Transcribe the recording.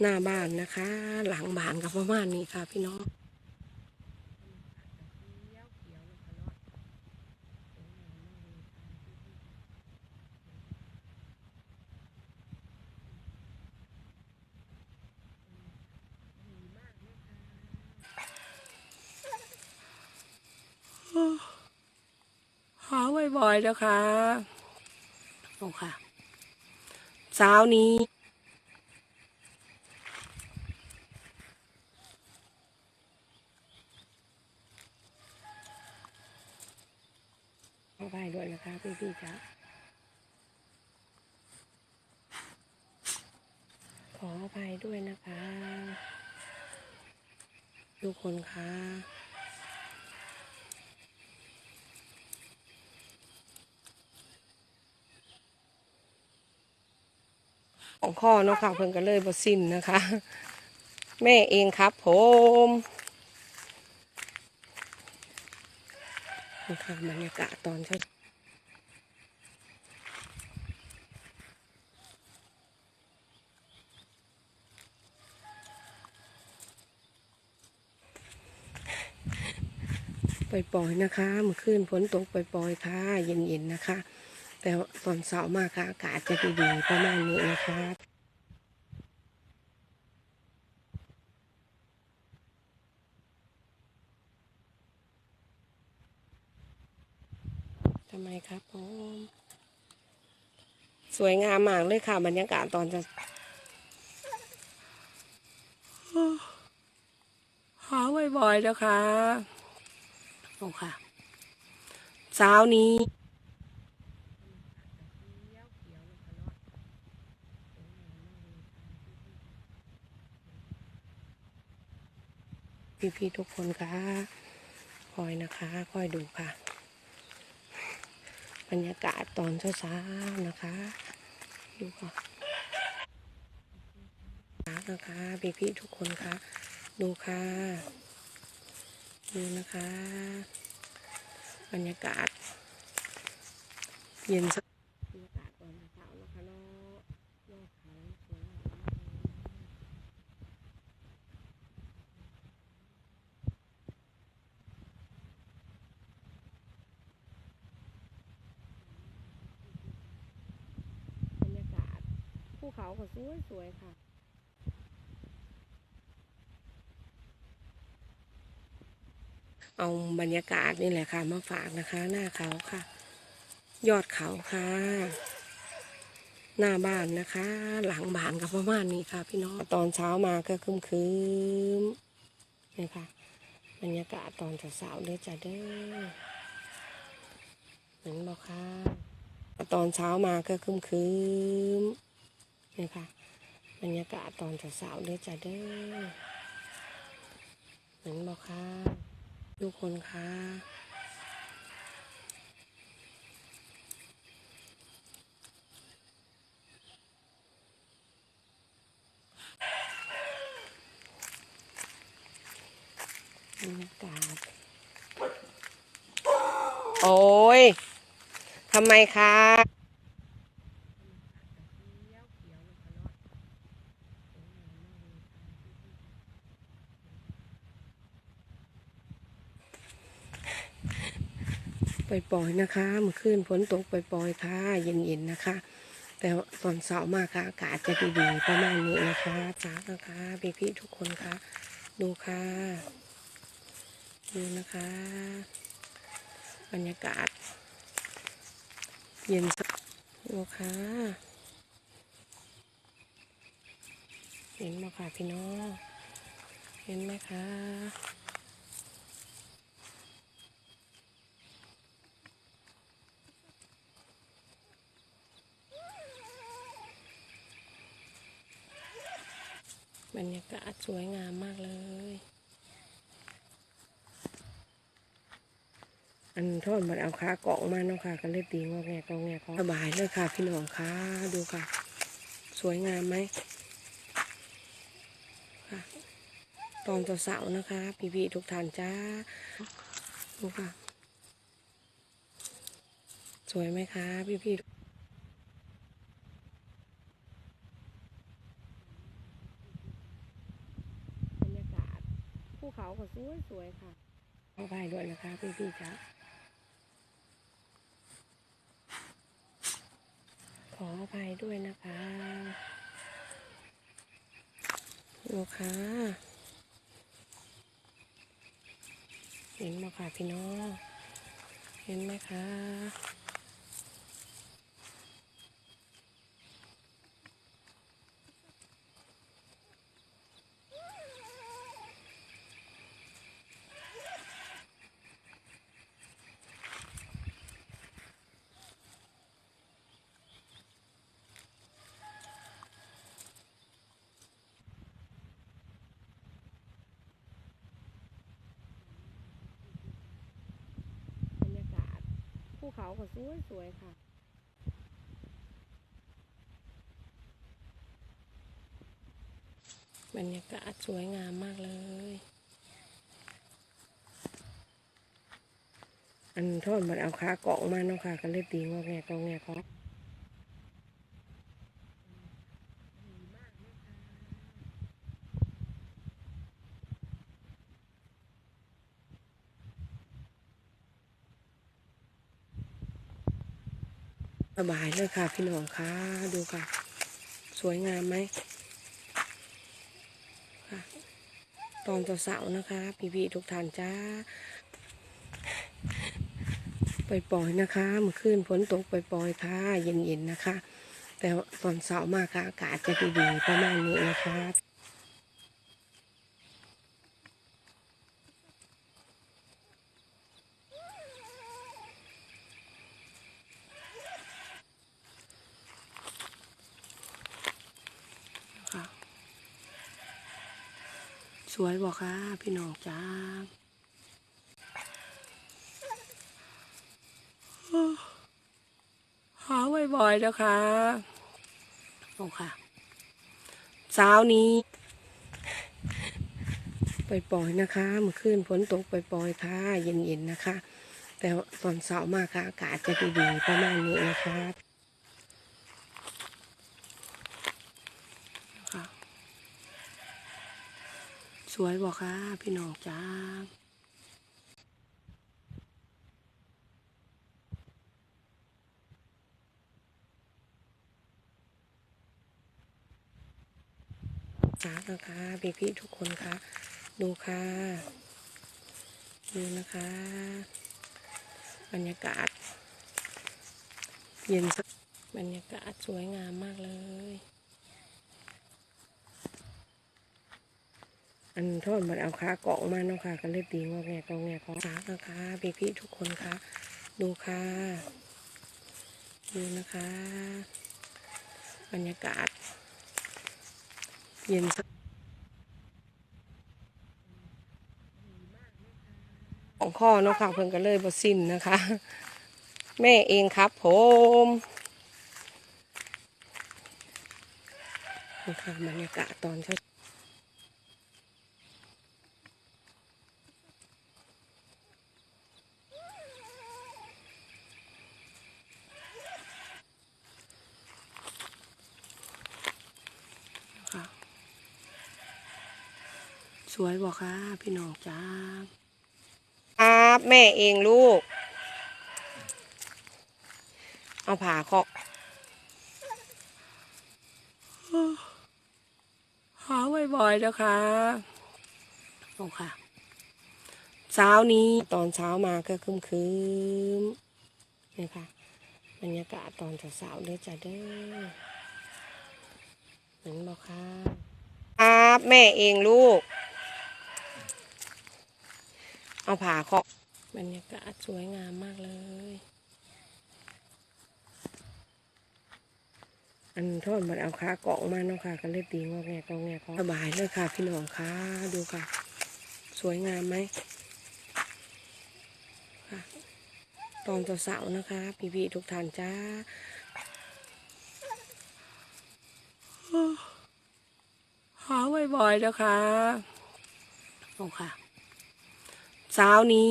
หน้าบ้านนะคะ หลังบ้านกับประมาณนี้ค่ะ พี่น้องหาบ่อยๆแล้วค่ะ โอ้ค่ะ เช้านี้ ขออภัยด้วยนะคะพี่พี่ๆจ๊ะขออภัยด้วยนะคะ ทุกคนคะของข้อเนาะค่ะเพิ่นก็เลยบ่สิ้นนะคะ แม่เองครับผม นี่ค่ะบรรยากาศตอนเช้าปล่อยๆนะคะเมื่อคืนฝนตกปล่อยๆค่ะ เย็นๆนะคะ แต่ตอนเช้ามากค่ะอากาศจะดีๆประมาณนี้นะคะทำไมครับผมสวยงามมากเลยค่ะบรรยากาศตอนจะหาบ่อยๆแล้วค่ะโอ้ค่ะเช้านี้พี่ๆทุกคนคะคอยนะคะ คอยดูค่ะ บรรยากาศตอนเช้าๆนะคะ ดูค่ะนะคะพี่ๆทุกคนคะดูค่ะดูนะคะ บรรยากาศ เย็นสักบรรยากาศตอนเช้านะคะเนาะยอดเขาสวยงามมากเลยบรรยากาศ ภูเขาก็สวยสวยๆค่ะ เอาบรรยากาศนี่แหละค่ะ มาฝากนะคะ หน้าเขาค่ะ ยอดเขาค่ะ หน้าบ้านนะคะ หลังบ้านกับประมาณนี้ค่ะ พี่น้องตอนเช้ามาก็คึมคืมๆนี่ค่ะ บรรยากาศตอนเช้าๆเด้อจ้ะเด้อเห็นบอกค่ะตอนเช้ามาก็คึมคืม นี่ค่ะบรรยากาศตอนเช้าๆเด้อจ้ะเด้อเห็นบอกค่ะทุกคนค่ะบรรยากาศ โอ้ยทำไมคะ ปล่อยๆนะคะเมื่อคืนฝนตกปล่อยๆค่ะ เย็นๆนะคะ แต่ตอนเช้ามากค่ะอากาศจะดีๆประมาณนี้นะคะจ้านะคะพี่ๆทุกคนค่ะ ดูค่ะดูนะคะ บรรยากาศ เย็นสักดูค่ะเห็นไหมค่ะพี่น้องเห็นไหมคะ บรรยากาศสวยงามมากเลย อันโทษมันเอาขาเกาะมาเนาะค่ะก็เลยตีงอแงกองแงของสบายเลยค่ะ พี่น้องค่ะ ดูค่ะ สวยงามไหมค่ะ ตอนเสาร์นะคะ พี่ๆทุกท่านจ้า ดูค่ะ สวยไหมคะ พี่ๆ ภูเขาก็สวยสวยๆค่ะขอไปด้วยนะคะพี่พี่จ้าขออภัยด้วยนะคะดูค่ะเห็นไหมค่ะพี่น้อง เห็นไหมคะ ภูเขาก็สวยสวยๆค่ะ บรรยากาศสวยงามมากเลย อันโทษมันเอาขาเกาะมาเนาะค่ะ ก็เลยตีงอแงกองแงครับ สบายเลยค่ะ พี่น้องค่ะ ดูค่ะ สวยงามไหมค่ะ ตอนเสาร์นะคะ พี่ๆทุกท่านจ้า ปล่อยๆนะคะเมื่อคืนฝนตกปล่อยๆค่ะ เย็นๆนะคะ แต่ตอนเสาร์มากค่ะอากาศจะดีๆประมาณนี้นะคะค่ะ วยบอกค่ะพี่น้องจ้าหาบ่อยๆแล้วค่ะโอ้ค่ะเช้านี้ ปล่อยๆนะคะเมื่อคืนฝนตกปล่อยๆค่ะ เย็นๆนะคะ แต่ตอนเช้ามากค่ะ อากาศจะดีๆประมาณนี้นะคะ วยบอกค่ะพี่น้องจ้าจ้านะคะพี่พี่ทุกคนคะดูค่ะดูนะคะ บรรยากาศ เย็นบรรยากาศสวยงามมากเลย อันโทษมันเอาขาเกาะมาเนาะค่ะ ก็เลยตีงอแงกองแงของจ้านะคะพี่พี่ๆทุกคนคะดูค่ะดูนะคะ บรรยากาศ เย็นสของข้อเนาะค่ะเพิ่นก็เลยบสิ้นนะคะ แม่เองครับผมนี่ค่ะบรรยากาศตอนเช้า วยบอกค่ะพี่น้องจ้าครับแม่เองลูก เอาผ่าเคาะหาบ่อยๆแล้วค่ะโอ้ค่ะเช้านี้ตอนเช้ามาก็คึมคืมๆนี่ค่ะบรรยากาศตอนเช้าๆเด้อจ้าเด้อเห็นบอกค่ะครับแม่เองลูก เอาผ่าเคาะบรรยากาศสวยงามมากเลย อันโทษมันเอาขาเกาะมาเนาะค่ะก็เลยตีงอแงกองแงของสบายเลยค่ะ พี่น้องค่ะ ดูค่ะ สวยงามไหมค่ะ ตอนเสาร์นะคะ พี่ๆทุกท่านจ้าหาบ่อยๆแล้วค่ะโอ้ค่ะ เช้านี้